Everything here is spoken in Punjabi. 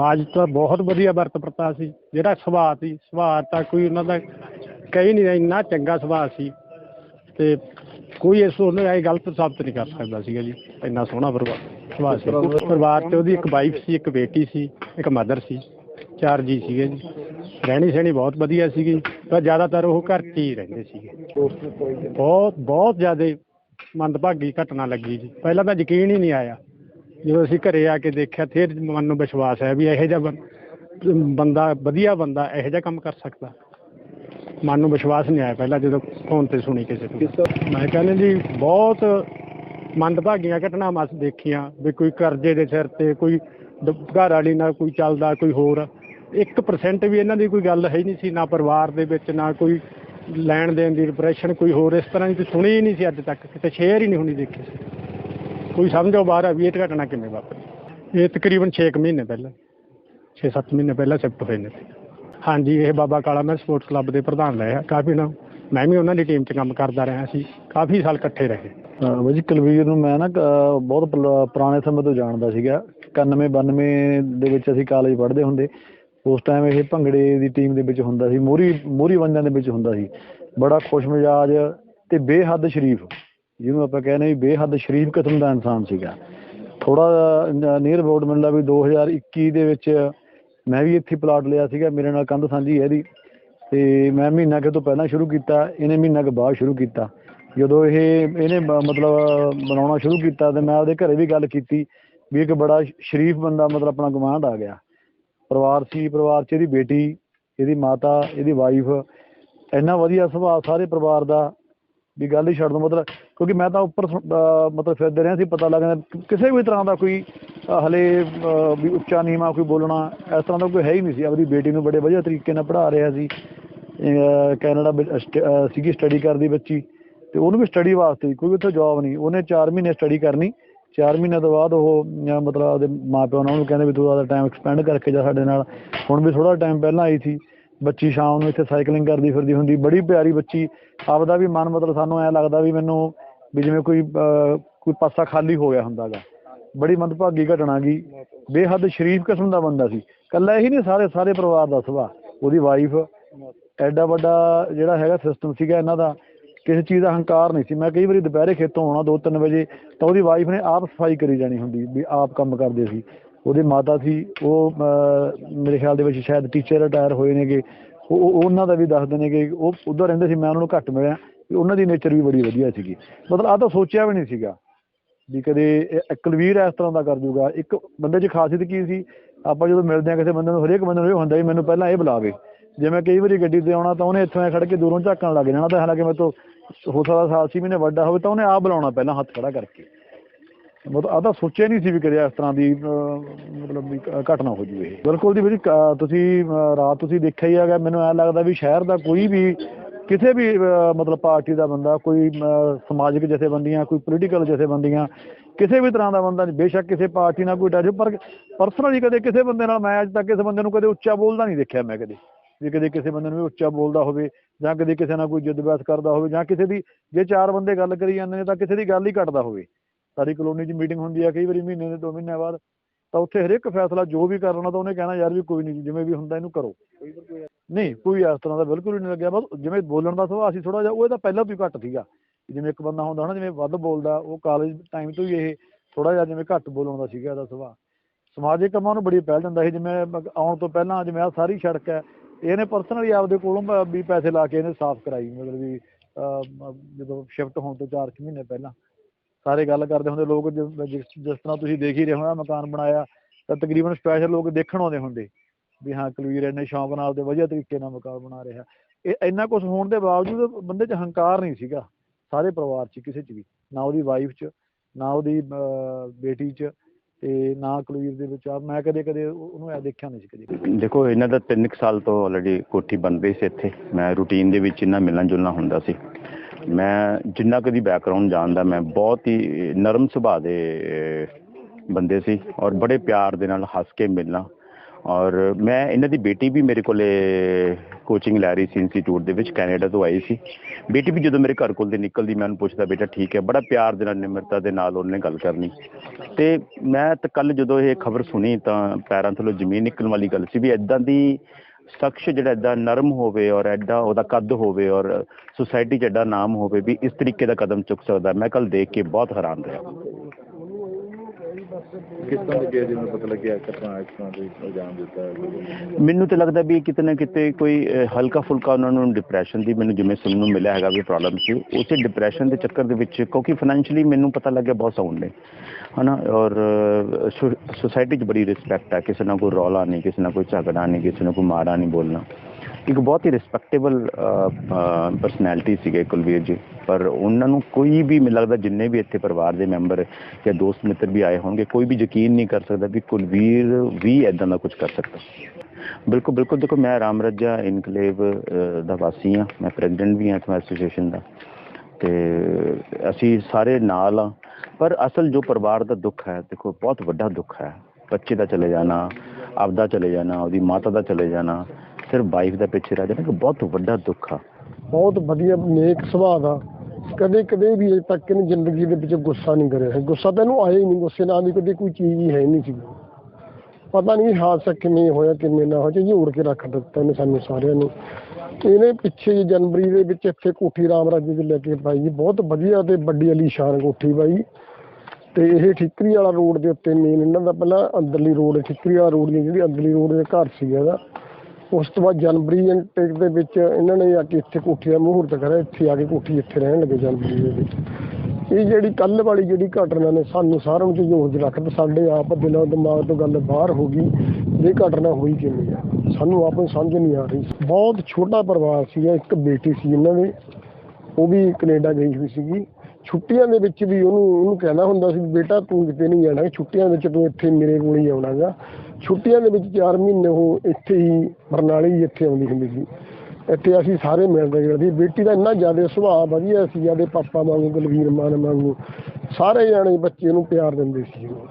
ਸਮਾਜ ਤਾਂ ਬਹੁਤ ਵਧੀਆ ਵਰਤ ਪ੍ਰਤਾ ਸੀ, ਜਿਹੜਾ ਸੁਭਾਅ ਸੀ, ਸੁਭਾਅ ਤਾਂ ਕੋਈ ਉਹਨਾਂ ਦਾ ਕਹੀ ਨਹੀਂ ਇੰਨਾ ਚੰਗਾ ਸੁਭਾਅ ਸੀ। ਤੇ ਕੋਈ ਇਸ ਨੂੰ ਇਹ ਗਲਤ ਸਾਬਤ ਨਹੀਂ ਕਰ ਸਕਦਾ ਸੀਗਾ ਜੀ, ਇੰਨਾ ਸੋਹਣਾ ਪਰਿਵਾਰ, ਸੁਭਾਅ ਸੀ। ਪਰਿਵਾਰ 'ਚ ਉਹਦੀ ਇੱਕ ਵਾਈਫ ਸੀ, ਇੱਕ ਬੇਟੀ ਸੀ, ਇੱਕ ਮਦਰ ਸੀ, ਚਾਰ ਜੀ ਸੀਗੇ ਜੀ। ਰਹਿਣੀ ਸਹਿਣੀ ਬਹੁਤ ਵਧੀਆ ਸੀਗੀ, ਪਰ ਜ਼ਿਆਦਾਤਰ ਉਹ ਘਰ 'ਚ ਹੀ ਰਹਿੰਦੇ ਸੀਗੇ। ਬਹੁਤ ਬਹੁਤ ਜ਼ਿਆਦਾ ਮੰਦਭਾਗੀ ਘਟਨਾ ਲੱਗੀ ਜੀ। ਪਹਿਲਾਂ ਤਾਂ ਯਕੀਨ ਹੀ ਨਹੀਂ ਆਇਆ। ਜਦੋਂ ਅਸੀਂ ਘਰੇ ਆ ਕੇ ਦੇਖਿਆ ਫਿਰ ਮਨ ਨੂੰ ਵਿਸ਼ਵਾਸ ਹੈ ਵੀ ਇਹੋ ਜਿਹਾ ਬੰ- ਬੰਦਾ ਵਧੀਆ ਬੰਦਾ ਇਹੋ ਜਿਹਾ ਕੰਮ ਕਰ ਸਕਦਾ। ਮਨ ਨੂੰ ਵਿਸ਼ਵਾਸ ਨਹੀਂ ਆਇਆ ਪਹਿਲਾਂ ਜਦੋਂ ਫੋਨ ਤੇ ਸੁਣੀ ਕਿਸੇ ਤੋਂ। ਮੈਂ ਕਹਿੰਦਾ ਜੀ ਬਹੁਤ ਮੰਦਭਾਗੀਆਂ ਘਟਨਾਵਾਂ ਅਸੀਂ ਦੇਖੀਆਂ ਵੀ ਕੋਈ ਕਰਜ਼ੇ ਦੇ ਸਿਰ ਤੇ ਕੋਈ ਦ- ਘਰ ਵਾਲੀ ਨਾਲ ਕੋਈ ਚੱਲਦਾ ਕੋਈ ਹੋਰ। 1% ਵੀ ਇਹਨਾਂ ਦੀ ਕੋਈ ਗੱਲ ਹੈ ਹੀ ਨਹੀਂ ਸੀ ਨਾ ਪਰਿਵਾਰ ਦੇ ਵਿੱਚ ਨਾ ਕੋਈ ਲੈਣ ਦੇਣ ਦੀ ਡਿਪਰੈਸ਼ਨ ਕੋਈ ਹੋਰ। ਇਸ ਤਰ੍ਹਾਂ ਦੀ ਸੁਣੀ ਹੀ ਨਹੀਂ ਸੀ ਅੱਜ ਤੱਕ ਕਿਤੇ ਸ਼ੇਅਰ ਹੀ ਨਹੀਂ ਹੋਣੀ ਦੇਖੀ ਸੀ। ਕੋਈ ਸਮਝੋ ਬਾਹਰ ਆ ਵੀ ਇਹ ਘਟਨਾ ਕਿਵੇਂ ਵਾਪਰੀ। ਇਹ ਤਕਰੀਬਨ 6 ਮਹੀਨੇ ਪਹਿਲਾਂ 6-7 ਮਹੀਨੇ ਪਹਿਲਾਂ ਸ਼ਿਫਟ ਹੋਏ ਨੇ। ਹਾਂਜੀ, ਇਹ ਬਾਬਾ ਕਾਲਾ ਮੈਂ ਸਪੋਰਟਸ ਕਲੱਬ ਦੇ ਪ੍ਰਧਾਨ ਰਹੇ ਕਾਫੀ ਨਾ, ਮੈਂ ਵੀ ਉਹਨਾਂ ਦੀ ਟੀਮ 'ਚ ਕੰਮ ਕਰਦਾ ਰਿਹਾ। ਸੀ ਕਾਫੀ ਸਾਲ ਇਕੱਠੇ ਰਹੇ। ਬਾਈ ਜੀ, ਕੁਲਵੀਰ ਨੂੰ ਮੈਂ ਨਾ ਬਹੁਤ ਪੁਰਾਣੇ ਸਮੇਂ ਤੋਂ ਜਾਣਦਾ ਸੀਗਾ। 91 92 ਦੇ ਵਿੱਚ ਅਸੀਂ ਕਾਲਜ ਪੜ੍ਹਦੇ ਹੁੰਦੇ। ਉਸ ਟਾਈਮ ਇਹ ਭੰਗੜੇ ਦੀ ਟੀਮ ਦੇ ਵਿੱਚ ਹੁੰਦਾ ਸੀ, ਮੋਰੀ ਮੋਰੀ ਵੰਜਾਂ ਦੇ ਵਿੱਚ ਹੁੰਦਾ ਸੀ। ਬੜਾ ਖੁਸ਼ ਮਿਜਾਜ ਤੇ ਬੇਹੱਦ ਸ਼ਰੀਫ। ਜਿਹਨੂੰ ਆਪਾਂ ਕਹਿੰਦੇ ਵੀ ਬੇਹੱਦ ਸ਼ਰੀਫ ਕਿਸਮ ਦਾ ਇਨਸਾਨ ਸੀਗਾ। ਥੋੜਾ ਨੀਅਰ ਅਬਾਊਟ ਮੈਨੂੰ ਲੱਗਦਾ ਵੀ 2021 ਦੇ ਵਿੱਚ ਮੈਂ ਵੀ ਇੱਥੇ ਪਲਾਟ ਲਿਆ ਸੀਗਾ, ਮੇਰੇ ਨਾਲ ਕੰਧ ਸਾਂਝੀ ਹੈ ਇਹਦੀ। ਤੇ ਮੈਂ ਮਹੀਨਾ ਕੁ ਤੋਂ ਪਹਿਲਾਂ ਸ਼ੁਰੂ ਕੀਤਾ, ਇਹਨੇ ਮਹੀਨਾ ਕੁ ਬਾਅਦ ਸ਼ੁਰੂ ਕੀਤਾ। ਜਦੋਂ ਇਹ, ਇਹਨੇ ਮਤਲਬ ਬਣਾਉਣਾ ਸ਼ੁਰੂ ਕੀਤਾ ਤੇ ਮੈਂ ਉਹਦੇ ਘਰੇ ਵੀ ਗੱਲ ਕੀਤੀ ਵੀ ਇੱਕ ਬੜਾ ਸ਼ਰੀਫ ਬੰਦਾ ਮਤਲਬ ਆਪਣਾ ਗਵਾਂਢ ਆ ਗਿਆ। ਪਰਿਵਾਰ ਸੀ, ਪਰਿਵਾਰ 'ਚ ਇਹਦੀ ਬੇਟੀ, ਇਹਦੀ ਮਾਤਾ, ਇਹਦੀ ਵਾਈਫ ਇੰਨਾ ਵਧੀਆ ਸੁਭਾਅ ਸਾਰੇ ਪਰਿਵਾਰ ਦਾ ਵੀ ਗੱਲ ਹੀ ਛੱਡ ਦੋ, ਮਤਲਬ ਕਿਉਂਕਿ ਮੈਂ ਤਾਂ ਉੱਪਰ ਮਤਲਬ ਫਿਰਦੇ ਰਿਹਾ ਸੀ, ਪਤਾ ਲੱਗਦਾ ਕਿ ਕਿਸੇ ਵੀ ਤਰ੍ਹਾਂ ਦਾ ਕੋਈ ਹਲੇ ਵੀ ਉੱਚਾ ਨੀਵਾਂ ਕੋਈ ਬੋਲਣਾ ਇਸ ਤਰ੍ਹਾਂ ਦਾ ਕੋਈ ਹੈ ਹੀ ਨਹੀਂ ਸੀ। ਆਪਣੀ ਬੇਟੀ ਨੂੰ ਬੜੇ ਵਧੀਆ ਤਰੀਕੇ ਨਾਲ ਪੜ੍ਹਾ ਰਿਹਾ ਸੀ। ਕੈਨੇਡਾ ਵਿੱਚ ਸਟ- ਸੀਗੀ ਸਟੱਡੀ ਕਰਦੀ ਬੱਚੀ ਤੇ ਉਹਨੂੰ ਵੀ ਸਟੱਡੀ ਵਾਸਤੇ ਕੋਈ ਉੱਥੇ ਜੌਬ ਨਹੀਂ। ਉਹਨੇ 4 ਮਹੀਨੇ ਸਟੱਡੀ ਕਰਨੀ। 4 ਮਹੀਨੇ ਤੋਂ ਬਾਅਦ ਉਹ, ਅਹ ਮਤਲਬ ਉਹਦੇ ਮਾਪਿਓ ਨੂੰ ਉਹਨੂੰ ਕਹਿੰਦੇ ਵੀ ਤੂੰ ਆਪਦਾ ਟਾਈਮ ਐਕਸਪੈਂਡ ਕਰਕੇ ਜਾ ਸਾਡੇ ਨਾਲ। ਹੁਣ ਵੀ ਥੋੜਾ ਟਾਈਮ ਪਹਿਲਾਂ ਆਈ ਸੀ। ਬੱਚੀ ਸ਼ਾਮ ਨੂੰ ਇੱਥੇ ਸਾਈਕਲਿੰਗ ਕਰਦੀ ਫਿਰਦੀ ਹੁੰਦੀ। ਬੜੀ ਪਿਆਰੀ ਬੱਚੀ। ਆਪਦਾ ਵੀ ਮਨ ਮਤਲਬ ਸਾਨੂੰ ਐ ਲੱਗਦਾ ਵੀ ਮੈਨੂੰ ਵੀ ਜਿਵੇਂ ਕੋਈ ਅਹ, ਕੋਈ ਪਾਸਾ ਖਾਲੀ ਹੋ ਗਿਆ ਹੁੰਦਾਗਾ। ਬੜੀ ਮੰਦਭਾਗੀ ਘਟਨਾ ਗਈ ਬੇਹੱਦ ਸ਼ਰੀਫ ਕਿਸਮ ਦਾ ਬੰਦਾ ਸੀ। ਕੱਲਾ ਇਹੀ ਨਹੀਂ ਸਾਰੇ ਸਾਰੇ ਪਰਿਵਾਰ ਦਾ ਸਵਾ ਉਹਦੀ ਵਾਈਫ ਐਡਾ ਵੱਡਾ ਜਿਹੜਾ ਹੈਗਾ ਸਿਸਟਮ ਸੀਗਾ ਇਹਨਾਂ ਦਾ ਕਿਸੇ ਚੀਜ਼ ਦਾ ਹੰਕਾਰ ਨਹੀਂ ਸੀ। ਮੈਂ ਕਈ ਵਾਰੀ ਦੁਪਹਿਰੇ ਖੇਤੋਂ ਆਉਣਾ 2-3 ਵਜੇ ਤਾਂ ਉਹਦੀ ਵਾਈਫ ਨੇ ਆਪ ਸਫ਼ਾਈ ਕਰੀ ਜਾਣੀ ਹੁੰਦੀ ਵੀ ਆਪ ਕੰਮ ਕਰਦੇ ਸੀ। ਉਹਦੇ ਮਾਤਾ ਸੀ ਉਹ ਮੇਰੇ ਖਿਆਲ ਦੇ ਵਿੱਚ ਸ਼ਾਇਦ ਟੀਚਰ ਰਿਟਾਇਰ ਹੋਏ ਨੇਗੇ। ਉਹ- ਉਹਨਾਂ ਦਾ ਵੀ ਦੱਸਦੇ ਨੇ ਕਿ ਉਹ ਉਧਰ ਰਹਿੰਦੇ ਸੀ ਮੈਂ ਉਹਨਾਂ ਨੂੰ ਘੱਟ ਮਿਲਿਆ। ਵੀ ਉਹਨਾਂ ਦੀ ਨੇਚਰ ਵੀ ਬੜੀ ਵਧੀਆ ਸੀਗੀ। ਮਤਲਬ ਆ ਤਾਂ ਸੋਚਿਆ ਵੀ ਨਹੀਂ ਸੀਗਾ ਵੀ ਕਦੇ ਇਹ- ਕੁਲਵੀਰ ਇਸ ਤਰ੍ਹਾਂ ਦਾ ਕਰ ਜੂਗਾ। ਇੱਕ ਬੰਦੇ 'ਚ ਖਾਸੀਅਤ ਕੀ ਸੀ? ਆਪਾਂ ਜਦੋਂ ਮਿਲਦੇ ਆ ਕਿਸੇ ਬੰਦੇ ਨੂੰ, ਹਰੇਕ ਬੰਦੇ ਨੂੰ ਇਹ ਹੁੰਦਾ ਵੀ ਮੈਨੂੰ ਪਹਿਲਾਂ ਇਹ ਬੁਲਾਵੇ। ਜੇ ਮੈਂ ਕਈ ਵਾਰੀ ਗੱਡੀ ਤੇ ਆਉਣਾ ਤਾਂ ਉਹਨੇ ਇੱਥੋਂ ਐ ਖੜ ਕੇ ਦੂਰੋਂ ਝਾਕਣ ਲੱਗ ਜਾਣਾ। ਤਾਂ ਹਾਲਾਂਕਿ ਮੇਰੇ ਤੋਂ ਹੋ ਸਕਦਾ ਸਾਲ ਛੇ ਮਹੀਨੇ ਵੱਡਾ ਹੋਵੇ ਤਾਂ ਉਹਨੇ ਆਪ ਬੁਲਾਉਣਾ ਪਹਿਲਾਂ ਹੱਥ ਖੜਾ ਕਰਕੇ। ਮਤਲਬ ਆ ਤਾਂ ਸੋਚਿਆ ਨਹੀਂ ਸੀ ਵੀ ਕਦੇ ਇਸ ਤਰ੍ਹਾਂ ਦੀ ਮਤਲਬ ਵੀ ਘਟਨਾ ਹੋ ਜੂ ਬਿਲਕੁਲ ਦੀ ਵੀ ਤੁਸੀਂ ਰਾਤ ਤੁਸੀਂ ਦੇਖਿਆ ਹੀ ਹੈਗਾ। ਮੈਨੂੰ ਐ ਲੱਗਦਾ ਵੀ ਸ਼ਹਿਰ ਦਾ ਕੋਈ ਵੀ ਕਿਸੇ ਵੀ ਮਤਲਬ ਪਾਰਟੀ ਦਾ ਬੰਦਾ, ਕੋਈ ਸਮਾਜਿਕ ਜਥੇਬੰਦੀਆਂ, ਕੋਈ ਪੋਲੀਟੀਕਲ ਜਥੇਬੰਦੀਆਂ, ਕਿਸੇ ਵੀ ਤਰ੍ਹਾਂ ਦਾ ਬੰਦਾ ਬੇਸ਼ੱਕ ਕਿਸੇ ਪਾਰਟੀ ਨਾਲ ਕੋਈ ਅਟੈਚ ਪਰ ਪਰਸਨਲੀ ਕਦੇ ਕਿਸੇ ਬੰਦੇ ਨਾਲ ਮੈਂ ਅੱਜ ਤੱਕ ਕਿਸੇ ਬੰਦੇ ਨੂੰ ਕਦੇ ਉੱਚਾ ਬੋਲਦਾ ਨਹੀਂ ਦੇਖਿਆ ਮੈਂ ਕਦੇ। ਜੇ ਕਦੇ ਕਿਸੇ ਬੰਦੇ ਨੂੰ ਵੀ ਉੱਚਾ ਬੋਲਦਾ ਹੋਵੇ, ਜਾਂ ਕਦੇ ਕਿਸੇ ਨਾਲ ਕੋਈ ਜਿੱਦ ਬਹਿਸ ਕਰਦਾ ਹੋਵੇ, ਜਾਂ ਕਿਸੇ ਦੀ, ਜੇ ਚਾਰ ਬੰਦੇ ਗੱਲ ਕਰੀ ਜਾਂਦੇ ਨੇ ਤਾਂ ਕਿਸੇ ਦੀ ਗੱਲ ਹੀ ਘਟਦਾ ਹੋਵੇ। ਸਾਡੀ ਕਲੋਨੀ 'ਚ ਮੀਟਿੰਗ ਹੁੰਦੀ ਆ ਕਈ ਵਾਰੀ ਮਹੀਨੇ ਦੇ, ਦੋ ਮਹੀਨੇ ਬਾਅਦ। ਤਾਂ ਉੱਥੇ ਹਰੇਕ ਫੈਸਲਾ ਜੋ ਵੀ ਕਰਨਾ ਤਾਂ ਉਹਨੇ ਕਹਿਣਾ, ਯਾਰ ਵੀ ਕੋਈ ਨਹੀਂ ਜਿਵੇਂ ਵੀ ਹੁੰਦਾ ਇਹਨੂੰ ਕਰੋ। ਨਹੀਂ, ਕੋਈ ਇਸ ਤਰ੍ਹਾਂ ਦਾ ਬਿਲਕੁਲ ਹੀ ਨਹੀਂ ਲੱਗਿਆ। ਬਸ ਜਿਵੇਂ ਬੋਲਣ ਦਾ ਸੁਭਾਅ ਸੀ ਥੋੜਾ ਜਿਹਾ, ਉਹ ਤਾਂ ਪਹਿਲਾਂ ਤੋਂ ਹੀ ਘੱਟ ਸੀਗਾ। ਜਿਵੇਂ ਇੱਕ ਬੰਦਾ ਹੁੰਦਾ ਨਾ, ਜਿਵੇਂ ਵੱਧ ਬੋਲਦਾ, ਉਹ ਕਾਲਜ ਟਾਈਮ ਤੋਂ ਹੀ ਇਹ ਥੋੜਾ ਜਿਹਾ ਜਿਵੇਂ ਘੱਟ ਬੋਲਣ ਦਾ ਸੀਗਾ ਇਹਦਾ ਸੁਭਾਅ। ਸਮਾਜਿਕ ਕੰਮਾਂ ਨੂੰ ਬੜੀ ਪਹਿਲ ਦਿੰਦਾ ਸੀ, ਜਿਵੇਂ ਆਉਣ ਤੋਂ ਪਹਿਲਾਂ ਜਿਵੇਂ ਆ ਸਾਰੀ ਸੜਕ ਹੈ, ਇਹਨੇ ਪਰਸਨਲੀ ਆਪਦੇ ਕੋਲੋਂ ਵੀ ਪੈਸੇ ਲਾ ਕੇ ਇਹਨੇ ਸਾਫ਼ ਕਰਾਈ। ਮਤਲਬ ਵੀ ਜਦੋਂ ਸ਼ਿਫਟ ਹੋਣ ਤੋਂ 4 ਮਹੀਨੇ ਪਹਿਲਾਂ। ਸਾਰੇ ਗੱਲ ਕਰਦੇ ਹੁੰਦੇ, ਲੋਕ ਜਿਸ ਜਿਸ ਤਰ੍ਹਾਂ ਤੁਸੀਂ ਦੇਖ ਹੀ ਰਹੇ ਹੋ, ਆਹ ਮਕਾਨ ਬਣਾਇਆ ਤਾਂ ਤਕਰੀਬਨ ਸਪੈਸ਼ਲ ਲੋਕ ਦੇਖਣ ਆਉਂਦੇ ਹੁੰਦੇ। ਵੀ ਹਾਂ ਕਲਵੀਰ ਇੰਨੇ ਸ਼ੌਂਕ ਨਾਲ ਤੇ ਵਧੀਆ ਤਰੀਕੇ ਨਾਲ ਮਕਾਨ ਬਣਾ ਰਿਹਾ। ਇਹ ਇੰਨਾ ਕੁਝ ਹੋਣ ਦੇ ਬਾਵਜੂਦ ਬੰਦੇ 'ਚ ਹੰਕਾਰ ਨਹੀਂ ਸੀਗਾ, ਸਾਰੇ ਪਰਿਵਾਰ 'ਚ, ਕਿਸੇ 'ਚ ਵੀ। ਨਾ ਉਹਦੀ ਵਾਈਫ 'ਚ, ਨਾ ਉਹਦੀ ਬੇਟੀ 'ਚ ਤੇ ਨਾ ਕੁਲਵੀਰ ਦੇ ਵਿੱਚ। ਆ ਮੈਂ ਕਦੇ ਕਦੇ ਉਹਨੂੰ ਐ ਦੇਖਿਆ ਨਹੀਂ ਸੀ ਕਦੇ। ਦੇਖੋ, ਇਹਨਾਂ ਦਾ 3 ਸਾਲ ਤੋਂ ਆਲਰੇਡੀ ਕੋਠੀ ਬਣ ਰਹੀ ਸੀ ਇੱਥੇ। ਮੈਂ ਰੂਟੀਨ ਦੇ ਵਿੱਚ ਇਹਨਾਂ ਮਿਲਣਾ ਜੁਲਣਾ ਹੁੰਦਾ ਸੀ। ਮੈਂ ਜਿੰਨਾ ਕਦੀ ਬੈਕਗ੍ਰਾਉਂਡ ਜਾਣਦਾ, ਮੈਂ ਬਹੁਤ ਹੀ ਨਰਮ ਸੁਭਾਅ ਦੇ ਬੰਦੇ ਸੀ ਔਰ ਬੜੇ ਪਿਆਰ ਦੇ ਨਾਲ ਹੱਸ ਕੇ ਮਿਲਣਾ। ਔਰ ਮੈਂ ਇਹਨਾਂ ਦੀ ਬੇਟੀ ਵੀ ਮੇਰੇ ਕੋਲੇ ਕੋਚਿੰਗ ਲੈ ਰਹੀ ਸੀ ਇੰਸਟੀਚਿਊਟ ਦੇ ਵਿੱਚ, ਕੈਨੇਡਾ ਤੋਂ ਆਈ ਸੀ। ਬੇਟੀ ਵੀ ਜਦੋਂ ਮੇਰੇ ਘਰ ਕੋਲ ਦੀ ਨਿਕਲਦੀ, ਮੈਂ ਉਹਨੂੰ ਪੁੱਛਦਾ, ਬੇਟਾ, ਠੀਕ ਹੈ, ਬੜਾ ਪਿਆਰ ਦੇ ਨਾਲ, ਨਿਮਰਤਾ ਦੇ ਨਾਲ ਉਹਨੇ ਗੱਲ ਕਰਨੀ। ਤੇ ਮੈਂ ਤਾਂ ਕੱਲ ਜਦੋਂ ਇਹ ਖਬਰ ਸੁਣੀ ਤਾਂ ਪੈਰਾਂ ਥੱਲੋਂ ਜ਼ਮੀਨ ਨਿਕਲਣ ਵਾਲੀ ਗੱਲ ਸੀ ਵੀ ਐਦਾਂ ਦੀ ਸ਼ਖਸ ਜਿਹੜਾ ਐਡਾ ਨਰਮ ਹੋਵੇ ਔਰ ਐਡਾ ਉਹਦਾ ਕੱਦ ਹੋਵੇ ਔਰ ਸੁਸਾਇਟੀ 'ਚ ਐਡਾ ਨਾਮ ਹੋਵੇ ਵੀ ਇਸ ਤਰੀਕੇ ਦਾ ਕਦਮ ਚੁੱਕ ਸਕਦਾ, ਮੈਂ ਕੱਲ ਦੇਖ ਕੇ ਬਹੁਤ ਹੈਰਾਨ ਰਿਹਾ। ਕਿਸ ਤਰ੍ਹਾਂ ਲੱਗਿਆ ਜਿਵੇਂ ਪਤਾ ਲੱਗਿਆ ਘਟਨਾ ਇਸ ਤਰ੍ਹਾਂ ਦੇ ਇਲਜ਼ਾਮ ਦਿੱਤਾ ਮੈਨੂੰ ਤਾਂ ਲੱਗਦਾ ਵੀ ਕਿਤੇ ਕਿਤੇ ਕੋਈ ਹਲਕਾ ਫੁਲਕਾ ਉਹਨਾਂ ਨੂੰ ਡਿਪਰੈਸ਼ਨ ਦੀ ਮੈਨੂੰ ਜਿਵੇਂ ਸੁਣਨ ਨੂੰ ਮਿਲਿਆ ਹੈਗਾ ਵੀ ਪ੍ਰੋਬਲਮ ਸੀ, ਉਸੇ ਡਿਪਰੈਸ਼ਨ ਦੇ ਚੱਕਰ ਦੇ ਵਿੱਚ ਕਿਉਂਕਿ ਫਾਈਨੈਂਸ਼ੀਅਲੀ ਮੈਨੂੰ ਪਤਾ ਲੱਗਿਆ ਬਹੁਤ ਸਾਊਂਡ ਨੇ, ਹਨਾ? ਔਰ ਸੁਸਾਇਟੀ 'ਚ ਬੜੀ ਰਿਸਪੈਕਟ ਹੈ, ਕਿਸੇ ਨਾਲ ਕੋਈ ਰੌਲਾ ਨਹੀਂ, ਕਿਸੇ ਨਾਲ ਕੋਈ ਝਗੜਾ ਨਹੀਂ, ਕਿਸੇ ਨਾਲ ਕੋਈ ਮਾੜਾ ਨਹੀਂ ਬੋਲਣਾ। ਇੱਕ ਬਹੁਤ ਹੀ ਰਿਸਪੈਕਟੇਬਲ ਪਰਸਨੈਲਿਟੀ ਸੀਗੇ ਕੁਲਵੀਰ ਜੀ। ਪਰ ਉਹਨਾਂ ਨੂੰ ਕੋਈ ਵੀ ਮੈਨੂੰ ਲੱਗਦਾ ਜਿੰਨੇ ਵੀ ਇੱਥੇ ਪਰਿਵਾਰ ਦੇ ਮੈਂਬਰ ਜਾਂ ਦੋਸਤ ਮਿੱਤਰ ਵੀ ਆਏ ਹੋਣਗੇ, ਕੋਈ ਵੀ ਯਕੀਨ ਨਹੀਂ ਕਰ ਸਕਦਾ ਵੀ ਕੁਲਵੀਰ ਵੀ ਇਦਾਂ ਦਾ ਕੁਝ ਕਰ ਸਕਦਾ। ਬਿਲਕੁਲ ਬਿਲਕੁਲ ਦੇਖੋ, ਮੈਂ ਰਾਮਰਜਾ ਇਨਕਲੇਵ ਦਾ ਵਾਸੀ ਹਾਂ। ਮੈਂ ਪ੍ਰੈਜ਼ੀਡੈਂਟ ਵੀ ਹਾਂ ਇਸ ਐਸੋਸੀਏਸ਼ਨ ਦਾ। ਤੇ ਅਸੀਂ ਸਾਰੇ ਨਾਲ ਆ ਪਰ ਅਸਲ ਜੋ ਪਰਿਵਾਰ ਦਾ ਦੁੱਖ ਹੈ, ਦੇਖੋ, ਬਹੁਤ ਵੱਡਾ ਦੁੱਖ ਹੈ। ਬੱਚੇ ਦਾ ਚਲੇ ਜਾਣਾ, ਆਪਦਾ ਚਲੇ ਜਾਣਾ, ਉਹਦੀ ਮਾਤਾ ਦਾ ਚਲੇ ਜਾਣਾ ਸਿਰਫ ਵਾਈਫ ਦਾ ਪਿੱਛੇ ਰਹਿ ਜਾਣਾ ਕਿ ਬਹੁਤ ਵੱਡਾ ਦੁੱਖ ਆ। ਬਹੁਤ ਵਧੀਆ, ਨੇਕ ਸੁਭਾਅ ਦਾ। ਕਦੇ ਕਦੇ ਵੀ ਅਜੇ ਤੱਕ ਇਹਨੇ ਜ਼ਿੰਦਗੀ ਦੇ ਵਿੱਚ ਗੁੱਸਾ ਨਹੀਂ ਕਰਿਆ। ਗੁੱਸਾ ਤਾਂ ਇਹਨੂੰ ਆਇਆ ਹੀ ਨਹੀਂ, ਗੁੱਸੇ ਨਾਲ ਦੀ ਕਦੇ ਕੋਈ ਚੀਜ਼ ਹੀ ਹੈ ਨਹੀਂ ਸੀ। ਪਤਾ ਨਹੀਂ ਹਾਦਸਾ ਕਿਵੇਂ ਹੋਇਆ, ਕਿਵੇਂ ਨਾ ਹੋਇਆ ਜੀ ਉੜ ਕੇ ਰੱਖ ਦਿੱਤਾ ਇਹਨੇ ਸਾਨੂੰ ਸਾਰਿਆਂ ਨੂੰ। ਇਹਨੇ ਪਿੱਛੇ ਜਨਵਰੀ ਦੇ ਵਿੱਚ ਇੱਥੇ ਕੋਠੀ ਰਾਮ ਰਾਜੇ ਦੇ ਲੈ ਕੇ ਪਾਈ ਜੀ। ਬਹੁਤ ਵਧੀਆ ਤੇ ਵੱਡੀ ਅਲੀਸ਼ਾਨ ਕੋਠੀ ਬਾਈ ਤੇ ਇਹ ਠਿਕਰੀ ਵਾਲਾ ਰੋਡ ਦੇ ਉੱਤੇ ਮੇਨ ਇਹਨਾਂ ਦਾ ਪਹਿਲਾਂ ਅੰਦਰਲੀ ਰੋਡ, ਠਿਕਰੀ ਵਾਲਾ ਰੋਡ ਦੀ ਜਿਹੜੀ ਅੰਦਰਲੀ ਰੋਡ ਦੇ ਘਰ ਸੀ ਇਹਦਾ। ਉਸ ਤੋਂ ਬਾਅਦ ਜਨਵਰੀ ਇੰਟੇਕ ਦੇ ਵਿੱਚ ਇਹਨਾਂ ਨੇ ਆ ਕੇ ਇੱਥੇ ਕੋਠੀ ਦਾ ਮਹੂਰਤ ਕਰਿਆ, ਇੱਥੇ ਆ ਕੇ ਕੋਠੀ ਇੱਥੇ ਰਹਿਣ ਲੱਗੇ ਜਨਵਰੀ ਦੇ ਵਿੱਚ। ਇਹ ਜਿਹੜੀ ਕੱਲ ਵਾਲੀ ਜਿਹੜੀ ਘਟਨਾ ਨੇ, ਸਾਨੂੰ ਸਾਰਿਆਂ ਨੂੰ ਝੋਜ ਰੱਖਦਾ, ਸਾਡੇ ਆਪ ਦਿਲੋਂ ਦਿਮਾਗ ਤੋਂ ਗੱਲ ਬਾਹਰ ਹੋ ਗਈ, ਇਹ ਘਟਨਾ ਹੋਈ ਕਿਵੇਂ ਆ? ਸਾਨੂੰ ਆਪ ਨੂੰ ਸਮਝ ਨਹੀਂ ਆ ਰਹੀ। ਬਹੁਤ ਛੋਟਾ ਪਰਿਵਾਰ ਸੀ ਇੱਕ ਬੇਟੀ ਸੀ ਇਹਨਾਂ ਦੇ, ਉਹ ਵੀ ਕੈਨੇਡਾ ਗਈ ਹੋਈ ਸੀਗੀ। ਛੁੱਟੀਆਂ ਦੇ ਵਿੱਚ ਵੀ ਉਹਨੂੰ ਉਹਨੂੰ ਕਹਿਣਾ ਹੁੰਦਾ ਸੀ ਬੇਟਾ ਤੂੰ ਕਿਤੇ ਨਹੀਂ ਜਾਣਾ ਛੁੱਟੀਆਂ ਵਿੱਚ ਤੂੰ ਇੱਥੇ ਮੇਰੇ ਕੋਲ ਹੀ ਆਉਣਾਗਾ। ਛੁੱਟੀਆਂ ਦੇ ਵਿੱਚ 4 ਮਹੀਨੇ ਉਹ ਇੱਥੇ ਹੀ ਬਰਨਾਲੇ ਹੀ ਇੱਥੇ ਆਉਂਦੀ ਹੁੰਦੀ ਸੀ। ਇੱਥੇ ਅਸੀਂ ਸਾਰੇ ਮਿਲਦੇ ਜਿਹੜੇ ਬੇਟੀ ਦਾ ਇੰਨਾ ਜ਼ਿਆਦਾ ਸੁਭਾਅ ਵਧੀਆ ਸੀ, ਜਿਆਦੇ ਪਾਪਾ ਵਾਂਗੂ ਗਲਵੀਰ ਮਾਨ ਵਾਂਗੂ, ਸਾਰੇ ਜਾਣੇ ਬੱਚੇ ਨੂੰ ਪਿਆਰ ਦਿੰਦੇ ਸੀ।